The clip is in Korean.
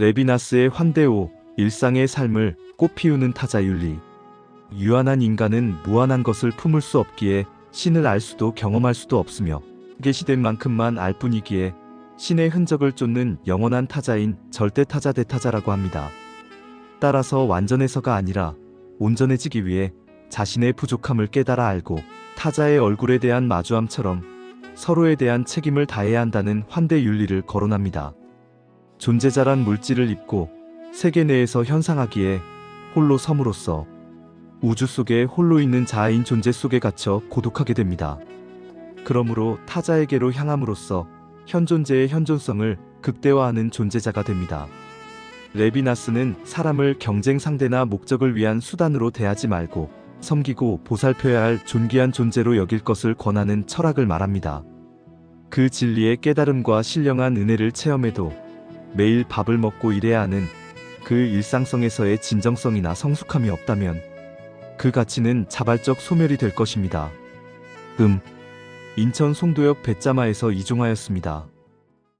레비나스의 환대오, 일상의 삶을 꽃피우는 타자윤리. 유한한 인간은 무한한 것을 품을 수 없기에 신을 알 수도 경험할 수도 없으며 계시된 만큼만 알 뿐이기에 신의 흔적을 쫓는 영원한 타자인 절대 타자 대타자라고 합니다. 따라서 완전해서가 아니라 온전해지기 위해 자신의 부족함을 깨달아 알고 타자의 얼굴에 대한 마주함처럼 서로에 대한 책임을 다해야 한다는 환대 윤리를 거론합니다. 존재자란 물질을 입고 세계 내에서 현상하기에 홀로 섬으로써 우주 속에 홀로 있는 자아인 존재 속에 갇혀 고독하게 됩니다. 그러므로 타자에게로 향함으로써 현존재의 현존성을 극대화하는 존재자가 됩니다. 레비나스는 사람을 경쟁 상대나 목적을 위한 수단으로 대하지 말고 섬기고 보살펴야 할 존귀한 존재로 여길 것을 권하는 철학을 말합니다. 그 진리의 깨달음과 신령한 은혜를 체험해도 매일 밥을 먹고 일해야 하는 그 일상성에서의 진정성이나 성숙함이 없다면 그 가치는 자발적 소멸이 될 것입니다. 음. 인천 송도역 배짜마에서 이종하였습니다.